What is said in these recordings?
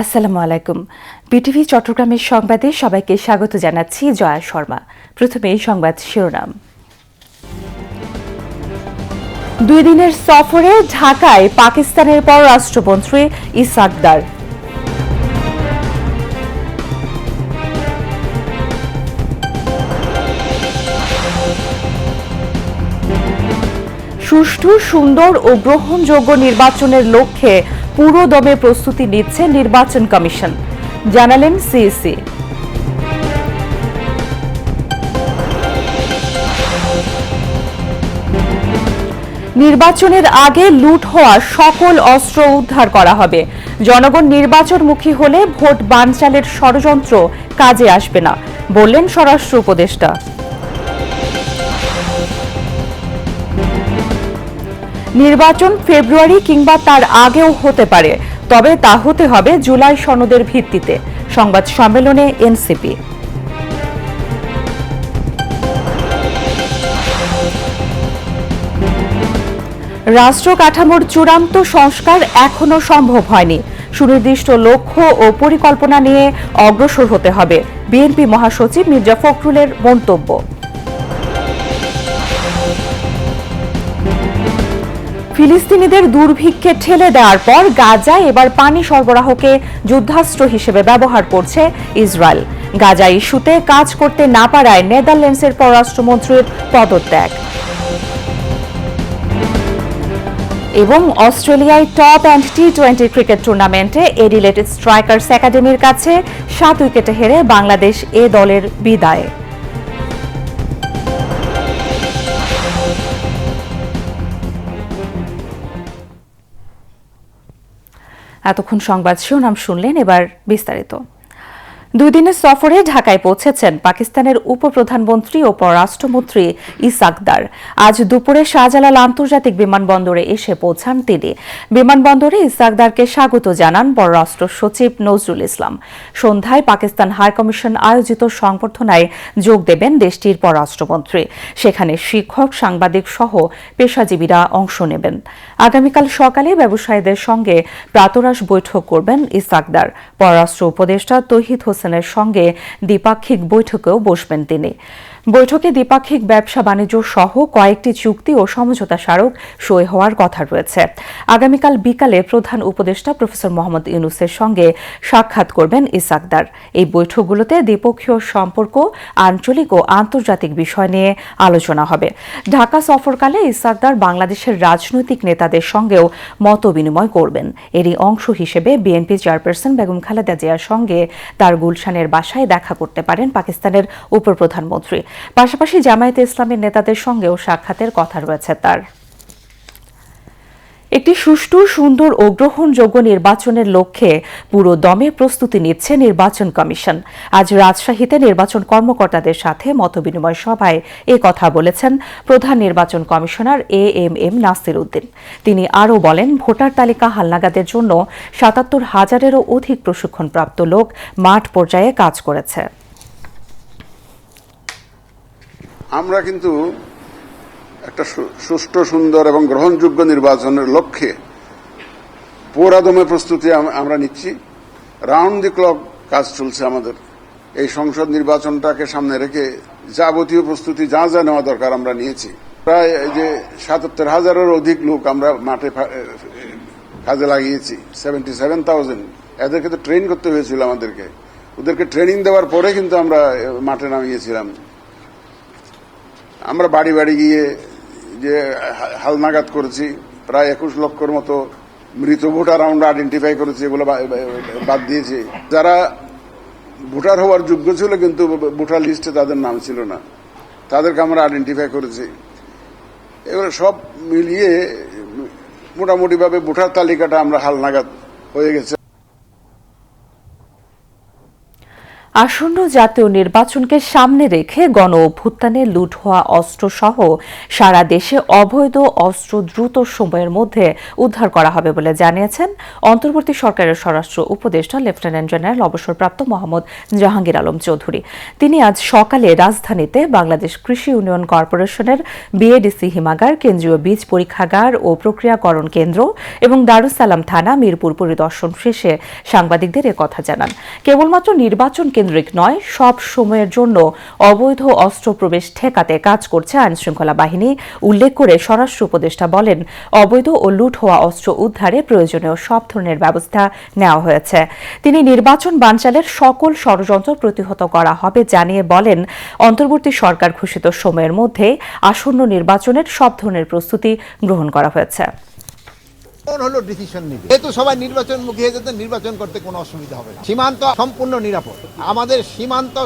আসসালামু আলাইকুম। বিটিভি চট্টগ্রামের সংবাদে সবাইকে স্বাগত জানাচ্ছি জয়া শর্মা। প্রথমে সংবাদ শিরোনাম। দুই দিনের সফরে ঢাকায় পাকিস্তানের পররাষ্ট্রমন্ত্রী ইসাকদার। সুষ্ঠু, সুন্দর ও গ্রহণযোগ্য নির্বাচনের লক্ষ্যে পুরো দমে প্রস্তুতি নিচ্ছে নির্বাচন কমিশন। জানালেন সিইসি। নির্বাচনের আগে লুট হওয়া সকল অস্ত্র উদ্ধার করা হবে। জনগণ নির্বাচনমুখী হলে ভোট বানচালের ষড়যন্ত্র কাজে আসবে না, বললেন স্বরাষ্ট্র উপদেষ্টা। নির্বাচন ফেব্রুয়ারি কিংবা তার আগেও হতে পারে। তবে তা হতে হবে জুলাই সনদের ভিত্তিতে। সংবাদ সম্মেলনে এনসিপি। রাষ্ট্র কাঠামোর চূড়ান্ত সংস্কার এখনও সম্ভব হয়নি। সুনির্দিষ্ট লক্ষ্য ও পরিকল্পনা নিয়ে অগ্রসর হতে হবে। বিএনপি মহাসচিব মির্জা ফখরুলের মন্তব্য। ফিলিস্তিনিদের দুর্ভিক্ষে ঠেলে দেওয়ার পর গাজায় এবার পানি সরবরাহকে যুদ্ধাস্ত্র হিসেবে ব্যবহার করছে ইসরায়েল। গাজা ইস্যুতে কাজ করতে না পারায় নেদারল্যান্ডসের পররাষ্ট্রমন্ত্রীর পদত্যাগ। এবং অস্ট্রেলিয়ায় top end T twenty cricket টুর্নামেন্টে এডিলেট স্ট্রাইকার্স একাডেমির কাছে সাত উইকেটে হেরে বাংলাদেশ এ দলের বিদায়। এতক্ষণ সংবাদ শিরোনাম শুনলেন এবার বিস্তারিত। দুই দিনের সফরে ঢাকায় পৌঁছেছেন পাকিস্তানের উপপ্রধানমন্ত্রী ও পররাষ্ট্রমন্ত্রী ইসাকদার আজ দুপুরে শাহজালাল আন্তর্জাতিক বিমানবন্দরে এসে পৌঁছান তিনি। বিমানবন্দরে ইসাকদারকে স্বাগত জানান পররাষ্ট্র সচিব নজরুল ইসলাম। সন্ধ্যায় পাকিস্তান হাইকমিশন আয়োজিত সংবর্ধনায় যোগ দেবেন দেশটির পররাষ্ট্রমন্ত্রী। সেখানে শিক্ষক, সাংবাদিক সহ পেশাজীবীরা অংশ নেবেন। আগামীকাল সকালে ব্যবসায়ীদের সঙ্গে প্রাতরাশ বৈঠক করবেন ইসাকদার পররাষ্ট্র উপদেষ্টা তহিদ হোসেনের সঙ্গে দ্বিপাক্ষিক বৈঠকেও বসবেন তিনি। বৈঠকে দ্বিপাক্ষিক ব্যবসা বাণিজ্য সহ কয়েকটি চুক্তি ও সমঝোতা স্মারক সই হওয়ার কথা রয়েছে। আগামীকাল বিকালে প্রধান উপদেষ্টা প্রফেসর মোহাম্মদ ইউনুসের সঙ্গে সাক্ষাৎ করবেন ইসাকদার। এই বৈঠকগুলোতে দ্বিপক্ষীয় সম্পর্ক, আঞ্চলিক ও আন্তর্জাতিক বিষয় নিয়ে আলোচনা হবে। ঢাকা সফরকালে ইসাকদার বাংলাদেশের রাজনৈতিক নেতাদের সঙ্গেও মত বিনিময় করবেন। এরই অংশ হিসেবে বিএনপি চেয়ারপারসন বেগম খালেদা জিয়ার সঙ্গে তার গুলশানের বাসায় দেখা করতে পারেন পাকিস্তানের উপপ্রধানমন্ত্রী। পাশাপাশি জামায়াতে ইসলামের নেতাদের সঙ্গেও সাক্ষাতের কথা রয়েছে তার। একটি সুষ্ঠু, সুন্দর ও গ্রহণযোগ্য নির্বাচনের লক্ষ্যে পুরো দমে প্রস্তুতি নিচ্ছে নির্বাচন কমিশন। আজ রাজশাহীতে নির্বাচন কর্মকর্তাদের সাথে মতবিনিময় সভায় এ কথা বলেছেন প্রধান নির্বাচন commissioner A M M Nasir Uddin. তিনি আরও বলেন, ভোটার তালিকা হালনাগাদের জন্য সাতাত্তর হাজারেরও অধিক প্রশিক্ষণপ্রাপ্ত লোক মাঠ পর্যায়ে কাজ করেছে। আমরা কিন্তু একটা সুষ্ঠু, সুন্দর এবং গ্রহণযোগ্য নির্বাচনের লক্ষ্যে পোরাদমে প্রস্তুতি আমরা নিচ্ছি। রাউন্ড দি ক্লক কাজ চলছে আমাদের। এই সংসদ নির্বাচনটাকে সামনে রেখে যাবতীয় প্রস্তুতি যা যা নেওয়া দরকার আমরা নিয়েছি। প্রায় যে সাতাত্তর হাজারের অধিক লোক আমরা মাঠে কাজে লাগিয়েছি। Seventy seven thousand. এদেরকে তো ট্রেন করতে হয়েছিল আমাদেরকে। ওদেরকে ট্রেনিং দেওয়ার পরে কিন্তু আমরা মাঠে নামিয়েছিলাম। আমরা বাড়ি বাড়ি গিয়ে যে হালনাগাদ করেছি, প্রায় একুশ লক্ষর মতো মৃত ভোটার আমরা আইডেন্টিফাই করেছি, এগুলো বাদ দিয়েছি। যারা ভোটার হওয়ার যোগ্য ছিল কিন্তু ভোটার লিস্টে তাদের নাম ছিল না। তাদেরকে আমরা আইডেন্টিফাই করেছি। এগুলো সব মিলিয়ে মোটামুটিভাবে ভোটার তালিকাটা আমরা হালনাগাদ হয়ে গেছে। আসন্ন জাতীয় নির্বাচনকে সামনে রেখে গণ অভ্যুত্থানে লুট হওয়া অস্ত্রসহ সারা দেশে অবৈধ অস্ত্র দ্রুত সময়ের মধ্যে উদ্ধার করা হবে বলে জানিয়েছেন অন্তর্বর্তী সরকারের স্বরাষ্ট্র উপদেষ্টা লেফটেন্যান্ট জেনারেল অবসরপ্রাপ্ত মোহাম্মদ জাহাঙ্গীর আলম চৌধুরী। তিনি আজ সকালে রাজধানীতে বাংলাদেশ কৃষি ইউনিয়ন কর্পোরেশনের বিএডিসি হিমাগার, কেন্দ্রীয় বীজ পরীক্ষাগার ও প্রক্রিয়াকরণ কেন্দ্র এবং দারুসালাম থানা, মিরপুর পরিদর্শন শেষে সাংবাদিকদের কথা জানান। কেবলমাত্র নির্বাচন কেন্দ্রিক নয়, সব সময়ের জন্য অবৈধ অস্ত্র প্রবেশ ঠেকাতে কাজ করছে আইনশৃঙ্খলা বাহিনী। উল্লেখ করে স্বরাষ্ট্র উপদেষ্টা বলেন, অবৈধ ও লুট হওয়া অস্ত্র উদ্ধারে প্রয়োজনীয় সব ধরনের ব্যবস্থা নেওয়া হয়েছে। তিনি নির্বাচন বানচালের সকল ষড়যন্ত্র প্রতিহত করা হবে জানিয়ে বলেন, অন্তর্বর্তী সরকার ঘোষিত সময়ের মধ্যে আসন্ন নির্বাচনের সব ধরনের প্রস্তুতি গ্রহণ করা হয়েছে। কোন হলো ডিসিশন নিবে যেহেতু সবাই নির্বাচন মুখী হয়ে যেতে, নির্বাচন করতে কোনো অসুবিধা হবে না। সীমান্ত সম্পূর্ণ নিরাপদ। আমাদের সীমান্ত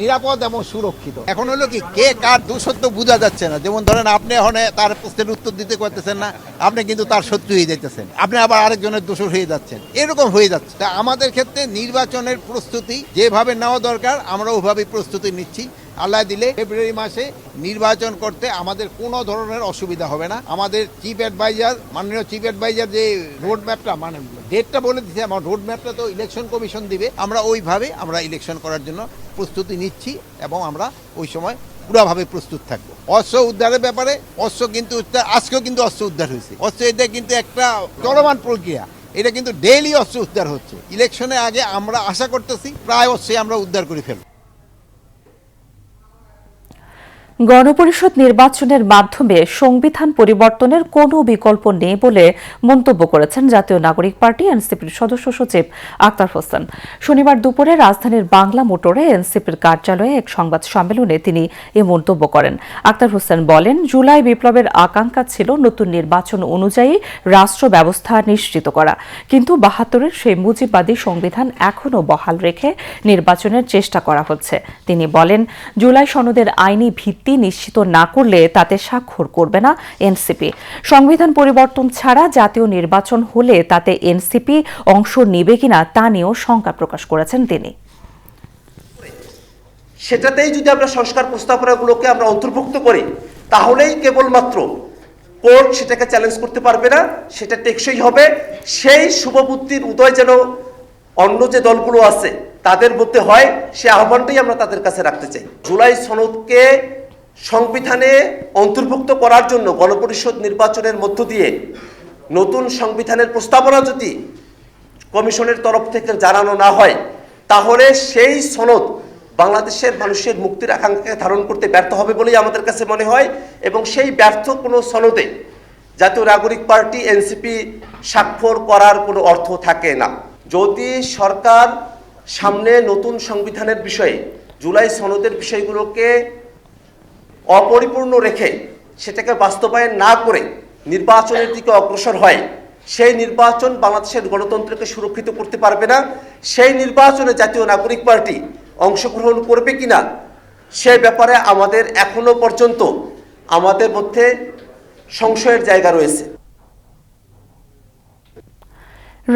নিরাপদ এবং সুরক্ষিত। এখন হলো কি, কে কার দুঃসত্য বোঝা যাচ্ছে না। যেমন ধরেন আপনি এখন তার প্রশ্নের উত্তর দিতে পারতেছেন না, আপনি কিন্তু তার শত্রু হয়ে যাইতেছেন। আপনি আবার আরেকজনের দোষর হয়ে যাচ্ছেন। এরকম হয়ে যাচ্ছে। তা আমাদের ক্ষেত্রে নির্বাচনের প্রস্তুতি যেভাবে নেওয়া দরকার, আমরা ওইভাবেই প্রস্তুতি নিচ্ছি। আল্লাহ দিলে ফেব্রুয়ারি মাসে নির্বাচন করতে আমাদের কোনো ধরনের অসুবিধা হবে না। আমাদের চিফ অ্যাডভাইজার মাননীয় চিফ অ্যাডভাইজার যে রোড ম্যাপটা মানে ডেটটা বলে দিচ্ছে আমার রোড ম্যাপটা তো ইলেকশন কমিশন দিবে। আমরা ওইভাবে আমরা ইলেকশন করার জন্য প্রস্তুতি নিচ্ছি এবং আমরা ওই সময় পুরাভাবে প্রস্তুত থাকব। অস্ত্র উদ্ধারের ব্যাপারে, অস্ত্র কিন্তু আজকেও কিন্তু অস্ত্র উদ্ধার হয়েছে। অস্ত্র এটা কিন্তু একটা চলমান প্রক্রিয়া। এটা কিন্তু ডেইলি অস্ত্র উদ্ধার হচ্ছে। ইলেকশনের আগে আমরা আশা করতেছি, প্রায় অস্ত্রে আমরা উদ্ধার করে ফেলব। গণপরিষদ নির্বাচনের মাধ্যমে সংবিধান পরিবর্তনের কোনো বিকল্প নেই বলে মন্তব্য করেছেন জাতীয় নাগরিক পার্টি এনসিপির সদস্য সচিব আক্তার হোসেন। শনিবার দুপুরে রাজধানীর বাংলা মোটরে এনসিপির কার্যালয়ে এক সংবাদ সম্মেলনে তিনি এ মন্তব্য করেন। আক্তার হোসেন বলেন, জুলাই বিপ্লবের আকাঙ্ক্ষা ছিল নতুন নির্বাচন অনুযায়ী রাষ্ট্র ব্যবস্থা নিশ্চিত করা। কিন্তু বাহাত্তরের সেই মুজিববাদী সংবিধান এখনও বহাল রেখে নির্বাচনের চেষ্টা করা হচ্ছে। তিনি বলেন, জুলাই সনদের আইনি ভিত্তি নিশ্চিত না করলে তাতে স্বাক্ষর করবে না এনসিপি। সংবিধান পরিবর্তন ছাড়া জাতীয় নির্বাচন হলে তাতে এনসিপি অংশ নেবে কিনা তা নিয়েও শঙ্কা প্রকাশ করেছেন তিনি। সেটাতেই যদি আমরা সংস্কার প্রস্তাবনাগুলোকে আমরা অন্তর্ভুক্ত করি, তাহলেই কেবলমাত্র কোর্ট সেটাকে চ্যালেঞ্জ করতে পারবে না, সেটা টেকসই হবে। সেই শুভবুদ্ধির উদয় যেন অন্য যে দলগুলো আছে, তাদের মধ্যে হয়, সে আহ্বানটাই আমরা তাদের কাছে রাখতে চাই। জুলাই সনদকে সংবিধানে অন্তর্ভুক্ত করার জন্য গণপরিষদ নির্বাচনের মধ্য দিয়ে নতুন সংবিধানের প্রস্তাবনা যদি কমিশনের তরফ থেকে জানানো না হয়, তাহলে সেই সনদ বাংলাদেশের মানুষের মুক্তির আকাঙ্ক্ষাকে ধারণ করতে ব্যর্থ হবে বলেই আমাদের কাছে মনে হয় এবং সেই ব্যর্থ কোনো সনদে জাতীয় নাগরিক পার্টি, এনসিপি স্বাক্ষর করার কোনো অর্থ থাকে না। যদি সরকার সামনে নতুন সংবিধানের বিষয়ে, জুলাই সনদের বিষয়গুলোকে অপরিপূর্ণ রেখে সেটাকে বাস্তবায়ন না করে নির্বাচনের দিকে অগ্রসর হয়, সেই নির্বাচন বাংলাদেশের গণতন্ত্রকে সুরক্ষিত করতে পারবে না, সেই নির্বাচনে জাতীয় নাগরিক পার্টি অংশগ্রহণ করবে কি না সে ব্যাপারে আমাদের এখনও পর্যন্ত আমাদের মধ্যে সংশয়ের জায়গা রয়েছে।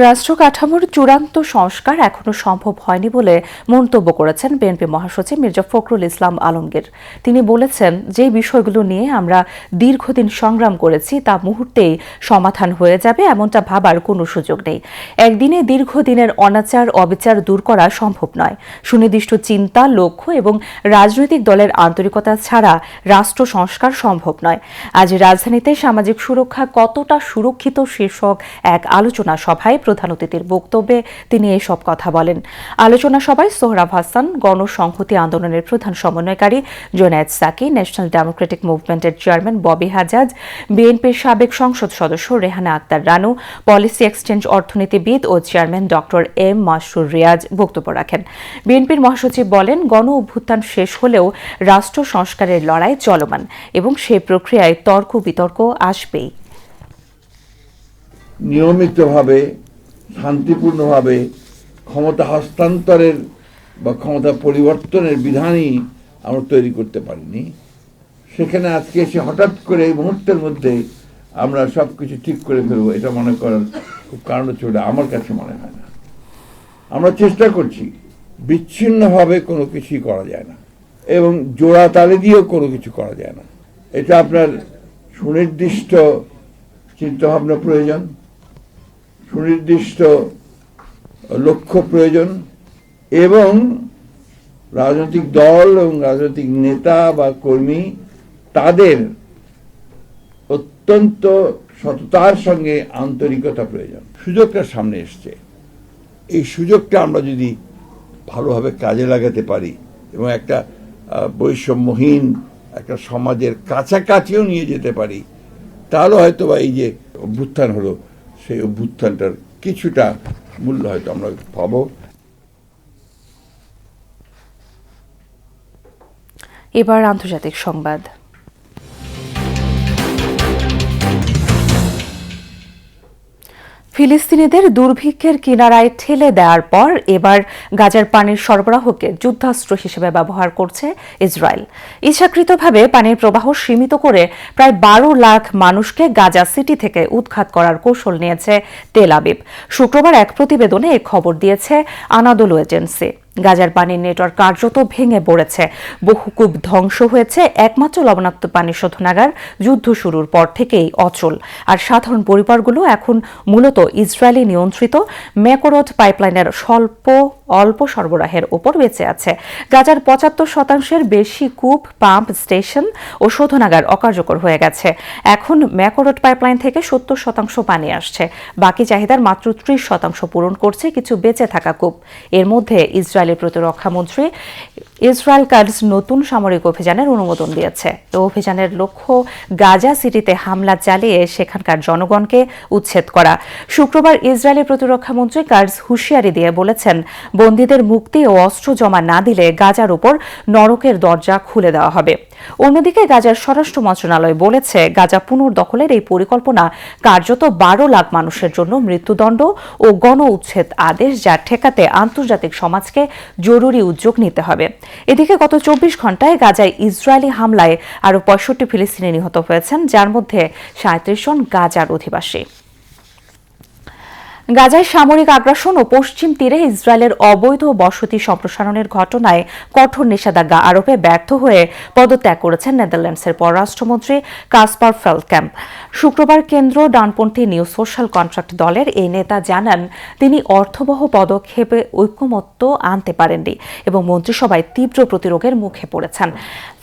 রাষ্ট্র কাঠামোর চূড়ান্ত সংস্কার এখনও সম্ভব হয়নি বলে মন্তব্য করেছেন বিএনপি মহাসচিব মির্জা ফখরুল ইসলাম আলমগীর। তিনি বলেছেন, যে বিষয়গুলো নিয়ে আমরা দীর্ঘদিন সংগ্রাম করেছি, তা মুহূর্তেই সমাধান হয়ে যাবে এমনটা ভাবার কোনো সুযোগ নেই। একদিনে দীর্ঘদিনের অনাচার, অবিচার দূর করা সম্ভব নয়। সুনির্দিষ্ট চিন্তা, লক্ষ্য এবং রাজনৈতিক দলের আন্তরিকতা ছাড়া রাষ্ট্র সংস্কার সম্ভব নয়। আজ রাজধানীতে সামাজিক সুরক্ষা কতটা সুরক্ষিত শীর্ষক এক আলোচনা সভায় প্রধান অতিথির বক্তব্যে তিনি এসব কথা বলেন। আলোচনা সভায় সোহরাব হাসান, গণসংহতি আন্দোলনের প্রধান সমন্বয়কারী জোনায়েদ সাকি, ন্যাশনাল ডেমোক্রেটিক মুভমেন্টের চেয়ারম্যান ববি হাজাজ, বিএনপির সাবেক সংসদ সদস্য রেহানা আক্তার রানু, পলিসি এক্সচেঞ্জ অর্থনীতিবিদ ও chairman doctor M Masrur Reaz বক্তব্য রাখেন। বিএনপির মহাসচিব বলেন, গণ অভ্যুত্থান শেষ হলেও রাষ্ট্র সংস্কারের লড়াই চলমান এবং সে প্রক্রিয়ায় তর্ক বিতর্ক আসবেই। নিয়মিতভাবে শান্তিপূর্ণভাবে ক্ষমতা হস্তান্তরের বা ক্ষমতা পরিবর্তনের বিধানই আমরা তৈরি করতে পারিনি। সেখানে আজকে এসে হঠাৎ করে এই মুহূর্তের মধ্যে আমরা সব কিছু ঠিক করে ফেলব, এটা মনে করার খুব কারণ হচ্ছে ওটা আমার কাছে মনে হয় না। আমরা চেষ্টা করছি, বিচ্ছিন্নভাবে কোনো কিছুই করা যায় না এবং জোড়া তালে দিয়েও কোনো কিছু করা যায় না। এটা আপনার সুনির্দিষ্ট চিন্তাভাবনা প্রয়োজন। সুনির্দিষ্ট লক্ষ্য প্রয়োজন এবং রাজনৈতিক দল এবং রাজনৈতিক নেতা বা কর্মী তাদের অত্যন্ত সততার সঙ্গে আন্তরিকতা প্রয়োজন। সুযোগটা সামনে এসছে। এই সুযোগটা আমরা যদি ভালোভাবে কাজে লাগাতে পারি এবং একটা বৈষম্যহীন একটা সমাজের কাছাকাছিও নিয়ে যেতে পারি, তাহলে হয়তো বা এই যে অভ্যুত্থান হলো সেই অভ্যুত্থানটার কিছুটা মূল্য হয়তো আমরা পাবো। এবার আন্তর্জাতিক সংবাদ। ফিলিস্তিনিদের দুর্ভিক্ষের কিনারায় ঠেলে দেওয়ার পর এবার গাজার পানির সরবরাহকে যুদ্ধাস্ত্র হিসেবে ব্যবহার করছে ইসরায়েল। ইচ্ছাকৃতভাবে পানির প্রবাহ সীমিত করে প্রায় বারো লাখ মানুষকে গাজা সিটি থেকে উৎখাত করার কৌশল নিয়েছে তেল আবিব। শুক্রবার এক প্রতিবেদনে এ খবর দিয়েছে আনাদোলু এজেন্সি। গাজার পানির নেটওয়ার্ক কার্যত ভেঙে পড়েছে। বহু কূপ ধ্বংস হয়েছে, একমাত্র লবণাক্ত পানি শোধনাগার। যুদ্ধ শুরুর পর থেকেই অচল। আর সাধারণ পরিবারগুলো এখন মূলত ইসরায়েলি নিয়ন্ত্রিত। ম্যাকোরথ পাইপলাইনের স্বল্প অল্প সরবরাহের ওপর বেঁচে আছে। গাজার পঁচাত্তর শতাংশের বেশি কূপ, পাম্প, স্টেশন ও শোধনাগার অকার্যকর হয়ে গেছে। এখন ম্যাকোরট পাইপলাইন থেকে সত্তর শতাংশ পানি আসছে। বাকি চাহিদার মাত্র ত্রিশ শতাংশ পূরণ করছে কিছু বেঁচে থাকা কূপ। এর মধ্যে ইসরায়েলের প্রতিরক্ষা মন্ত্রী ইসরায়েল কার্ডস নতুন সামরিক অভিযানের অনুমোদন দিয়েছে। এই অভিযানের লক্ষ্য গাজা সিটিতে হামলা চালিয়ে সেখানকার জনগণকে উচ্ছেদ করা। শুক্রবার ইসরায়েলের প্রতিরক্ষা মন্ত্রী কার্ডস হুঁশিয়ারি দিয়ে বলেছেন, বন্দীদের মুক্তি ও অস্ত্র জমা না দিলে গাজার উপর নরকের দরজা খুলে দেওয়া হবে। অন্যদিকে গাজার স্বরাষ্ট্র মন্ত্রণালয় বলেছে, গাজা পুনর্দখলের এই পরিকল্পনা কার্যত বারো লাখ মানুষের জন্য মৃত্যুদণ্ড ও গণ উচ্ছেদ আদেশ যা ঠেকাতে আন্তর্জাতিক সমাজকে জরুরি উদ্যোগ নিতে হবে। এদিকে গত চব্বিশ ঘন্টায় গাজায় ইসরায়েলি হামলায় আরও পঁয়ষট্টি ফিলিস্তিনি নিহত হয়েছেন, যার মধ্যে সাঁত্রিশ জন গাজার অধিবাসী। গাজায় সামরিক আগ্রাসন ও পশ্চিম তীরে ইসরায়েলের অবৈধ বসতি সম্প্রসারণের ঘটনায় কঠোর নিষেধাজ্ঞা আরোপে ব্যর্থ হয়ে পদত্যাগ করেছেন নেদারল্যান্ডসের পররাষ্ট্রমন্ত্রী কাসপার ফেলক্যাম্প। শুক্রবার কেন্দ্র ডানপন্থী নিউ সোশ্যাল কন্ট্রাক্ট দলের এই নেতা জানান, তিনি অর্থবহ পদক্ষেপে ঐক্যমত্য আনতে পারেননি এবং মন্ত্রিসভায় তীব্র প্রতিরোধের মুখে পড়েছেন।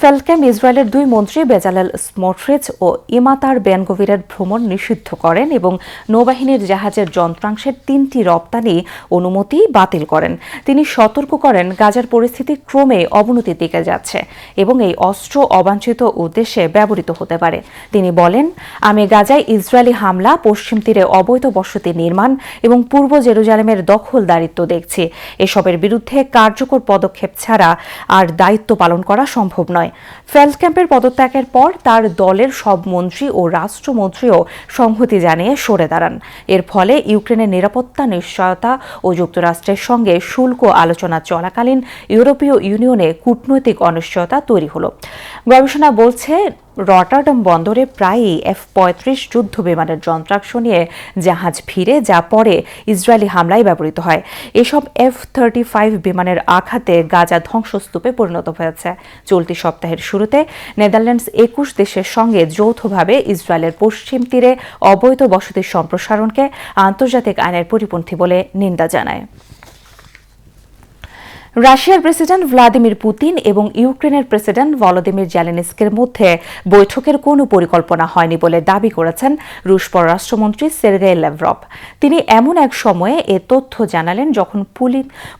ফেলক্যাম্প ইসরায়েলের দুই মন্ত্রী বেজালেল স্মোট্রিচ ও ইমাতার বেনগোভিরের ভ্রমণ নিষিদ্ধ করেন এবং নৌবাহিনীর জাহাজের যন্ত্রাংশের তিনটি রপ্তানি অনুমতি বাতিল করেন। তিনি সতর্ক করেন, গাজার পরিস্থিতি ক্রমে অবনতির দিকে যাচ্ছে এবং এই অস্ত্র অবাঞ্ছিত উদ্দেশ্যে ব্যবহৃত হতে পারে। তিনি বলেন, আমি গাজায় ইসরায়েলি হামলা, পশ্চিম তীরে অবৈধ বসতি নির্মাণ এবং পূর্ব জেরুজালেমের দখলদারিত্ব দেখছি। এসবের বিরুদ্ধে কার্যকর পদক্ষেপ ছাড়া আর দায়িত্ব পালন করা সম্ভব নয়। ফেল্ড ক্যাম্পের পদত্যাগের পর তার দলের সব মন্ত্রী ও রাষ্ট্রমন্ত্রীও সংহতি জানিয়ে সরে দাঁড়ান। এর ফলে ইউক্রেনের নিরাপত্তা, নিশ্চয়তা ও যুক্তরাষ্ট্রের সঙ্গে শুল্ক আলোচনা চলাকালীন ইউরোপীয় ইউনিয়নে কূটনৈতিক অনিশ্চয়তা তৈরি হল। গবেষণা বলছে রটারডাম বন্দরে প্রায়ই এফ পঁয়ত্রিশ যুদ্ধ বিমানের যন্ত্রাংশ নিয়ে জাহাজ ফিরে যা পরে ইসরায়েলি হামলায় ব্যবহৃত হয়। এসব এফ থার্টি ফাইভ বিমানের আঘাতে গাজা ধ্বংসস্তূপে পরিণত হয়েছে। চলতি সপ্তাহের শুরুতে নেদারল্যান্ডস একুশ দেশের সঙ্গে যৌথভাবে ইসরায়েলের পশ্চিম তীরে অবৈধ বসতির সম্প্রসারণকে আন্তর্জাতিক আইনের পরিপন্থী বলে নিন্দা জানায়। রাশিয়ার প্রেসিডেন্ট ভ্লাদিমির পুতিন এবং ইউক্রেনের প্রেসিডেন্ট ভলোদিমির জ্যালেনিস্কের মধ্যে বৈঠকের কোনো পরিকল্পনা হয়নি বলে দাবি করেছেন রুশ পররাষ্ট্রমন্ত্রী সের্গেই লেভরভ। তিনি এমন এক সময়ে এ তথ্য জানালেন যখন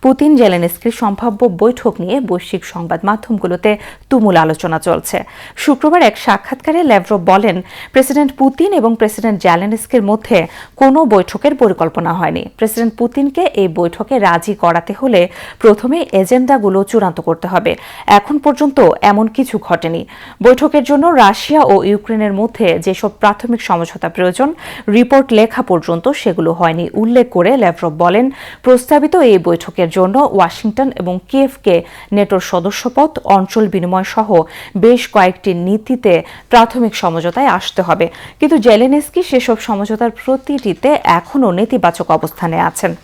পুতিন জেলেনিস্কির সম্ভাব্য বৈঠক নিয়ে বৈশ্বিক সংবাদ মাধ্যমগুলোতে তুমুল আলোচনা চলছে। শুক্রবার এক সাক্ষাৎকারে লেভরভ বলেন, প্রেসিডেন্ট পুতিন এবং প্রেসিডেন্ট জ্যালেনিস্কির মধ্যে কোনো বৈঠকের পরিকল্পনা হয়নি। প্রেসিডেন্ট পুতিনকে এই বৈঠকে রাজি করাতে হলে প্রথমে এজেন্ডাগুলো চূড়ান্ত করতে হবে। এখন পর্যন্ত এমন কিছু ঘটেনি। বৈঠকের জন্য রাশিয়া ও ইউক্রেনের মধ্যে যেসব প্রাথমিক সমঝোতা প্রয়োজন, রিপোর্ট লেখা পর্যন্ত সেগুলো হয়নি। উল্লেখ করে ল্যাভরভ বলেন, প্রস্তাবিত এই বৈঠকের জন্য ওয়াশিংটন এবং কিয়েভকে নেটোর সদস্যপদ, অঞ্চল বিনিময় সহ বেশ কয়েকটি নীতিতে প্রাথমিক সমঝোতায় আসতে হবে। কিন্তু জেলেনেস্কি সেসব সমঝোতার প্রতিটিতে এখনও নেতিবাচক অবস্থানে আছেন।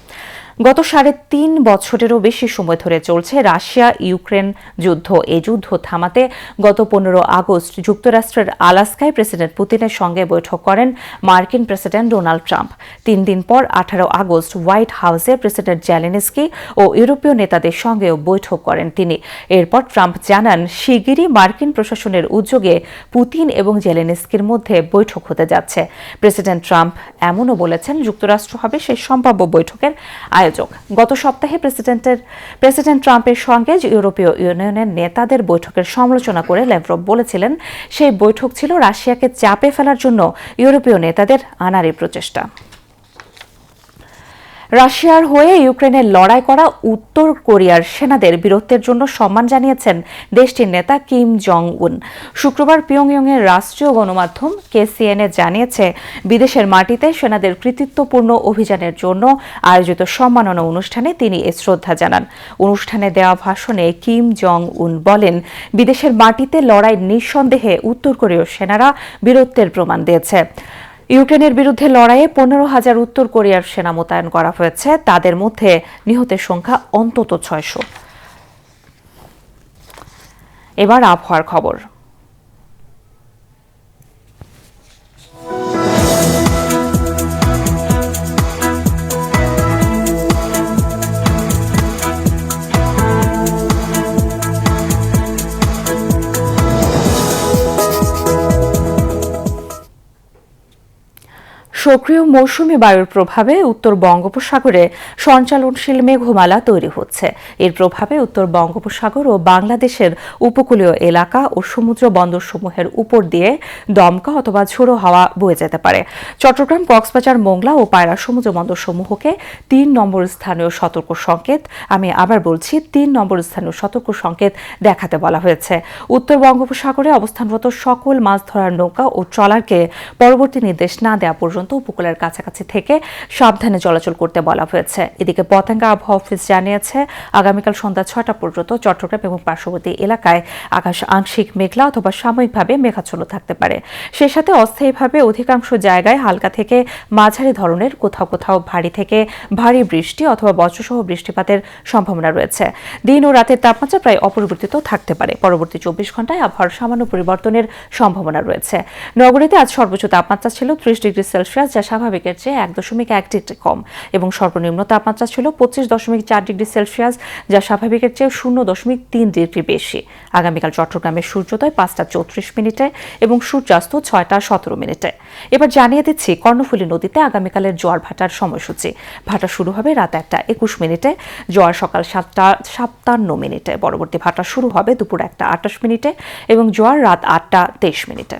গত সাড়ে তিন বছরেরও বেশি সময় ধরে চলছে রাশিয়া ইউক্রেন যুদ্ধ। এই যুদ্ধ থামাতে গত পনেরো আগস্ট যুক্তরাষ্ট্রের আলাস্কায় প্রেসিডেন্ট পুতিনের সঙ্গে বৈঠক করেন মার্কিন প্রেসিডেন্ট ডোনাল্ড ট্রাম্প। তিন দিন পর আঠারো আগস্ট হোয়াইট হাউসে প্রেসিডেন্ট জেলেনস্কি ও ইউরোপীয় নেতাদের সঙ্গেও বৈঠক করেন তিনি। এরপর ট্রাম্প জানান, শিগগিরই মার্কিন প্রশাসনের উদ্যোগে পুতিন এবং জেলেনস্কির মধ্যে বৈঠক হতে যাচ্ছে। প্রেসিডেন্ট ট্রাম্প এমনও বলেছেন, যুক্তরাষ্ট্র হবে সেই সম্ভাব্য বৈঠকের আয়োজক। গত সপ্তাহে প্রেসিডেন্টের প্রেসিডেন্ট ট্রাম্পের সঙ্গে ইউরোপীয় ইউনিয়নের নেতাদের বৈঠকের সমালোচনা করে ল্যাভরভ বলেছিলেন, সেই বৈঠক ছিল রাশিয়াকে চাপে ফেলার জন্য ইউরোপীয় নেতাদের আনারই প্রচেষ্টা। রাশিয়ার হয়ে ইউক্রেনের লড়াই করা উত্তর কোরিয়ার সেনাদের বীরত্বের জন্য সম্মান জানিয়েছেন দেশটির নেতা কিম জং উন শুক্রবার পিয়ংইয়ংয়ের রাষ্ট্রীয় গণমাধ্যম কেসিএনএ জানিয়েছে, বিদেশের মাটিতে সেনাদের কৃতিত্বপূর্ণ অভিযানের জন্য আয়োজিত সম্মাননা অনুষ্ঠানে তিনি এ শ্রদ্ধা জানান। অনুষ্ঠানে দেওয়া ভাষণে কিম জং উন বলেন, বিদেশের মাটিতে লড়াই নিঃসন্দেহে উত্তর কোরীয় সেনারা বীরত্বের প্রমাণ দিয়েছে। ইউক্রেনের বিরুদ্ধে লড়াইয়ে পনেরো হাজার উত্তর কোরিয়ার সেনা মোতায়েন করা হয়েছে। তাদের মধ্যে নিহতের সংখ্যা অন্তত ছয়শো। এবার আবহাওয়ার খবর। সক্রিয় মৌসুমি বায়ুর প্রভাবে উত্তর বঙ্গোপসাগরে সঞ্চালনশীল মেঘমালা তৈরি হচ্ছে। এর প্রভাবে উত্তর বঙ্গোপসাগর ও বাংলাদেশের উপকূলীয় এলাকা ও সমুদ্র বন্দরসমূহের উপর দিয়ে দমকা অথবা ঝোড়ো হাওয়া বয়ে যেতে পারে। চট্টগ্রাম, কক্সবাজার, মোংলা ও পায়রা সমুদ্র বন্দরসমূহকে তিন নম্বর স্থানীয় সতর্ক সংকেত, আমি আবার বলছি, তিন নম্বর স্থানীয় সতর্ক সংকেত দেখাতে বলা হয়েছে। উত্তর বঙ্গোপসাগরে অবস্থানরত সকল মাছ ধরার নৌকা ও ট্রলারকে পরবর্তী নির্দেশ না দেওয়া পর্যন্ত উপকূলের কাছাকাছি থেকে সাবধানে চলাচল করতে বলা হয়েছে। এদিকে পতেঙ্গা আবহাওয়া অফিস জানিয়েছে, আগামীকাল সন্ধ্যা ছয়টা পর্যন্ত চট্টগ্রাম এবং পার্শ্ববর্তী এলাকায় আকাশ আংশিক মেঘলা অথবা সাময়িকভাবে মেঘাচ্ছন্ন থাকতে পারে। সেই সাথে অস্থায়ীভাবে অধিকাংশ জায়গায় হালকা থেকে মাঝারি ধরনের কোথাও কোথাও ভারী থেকে ভারী বৃষ্টি অথবা বজ্রসহ বৃষ্টিপাতের সম্ভাবনা রয়েছে। দিন ও রাতের তাপমাত্রা প্রায় অপরিবর্তিত থাকতে পারে। পরবর্তী চব্বিশ ঘন্টায় আবহাওয়ার সামান্য পরিবর্তনের সম্ভাবনা রয়েছে। নগরীতে আজ সর্বোচ্চ তাপমাত্রা ছিল ত্রিশ ডিগ্রি সেলসিয়াস যা স্বাভাবিকের চেয়ে এক দশমিক এক ডিগ্রি কম এবং সর্বনিম্ন তাপমাত্রা ছিল পঁচিশ দশমিক চার ডিগ্রি সেলসিয়াস, যা স্বাভাবিকের চেয়ে শূন্য দশমিক তিন ডিগ্রি বেশি। আগামীকাল চট্টগ্রামের সূর্যোদয় পাঁচটা চৌত্রিশ মিনিটে এবং সূর্যাস্ত ছয়টা সতেরো মিনিটে। এবার জানিয়ে দিচ্ছি, কর্ণফুলী নদীতে আগামীকালের জোয়ার ভাটার সময়সূচি। ভাটা শুরু হবে রাত একটা একুশ মিনিটে, জোয়ার সকাল সাতটা সাতান্ন মিনিটে। পরবর্তী ভাটা শুরু হবে দুপুর একটা আটাশ মিনিটে এবং জোয়ার রাত আটটা তেইশ মিনিটে।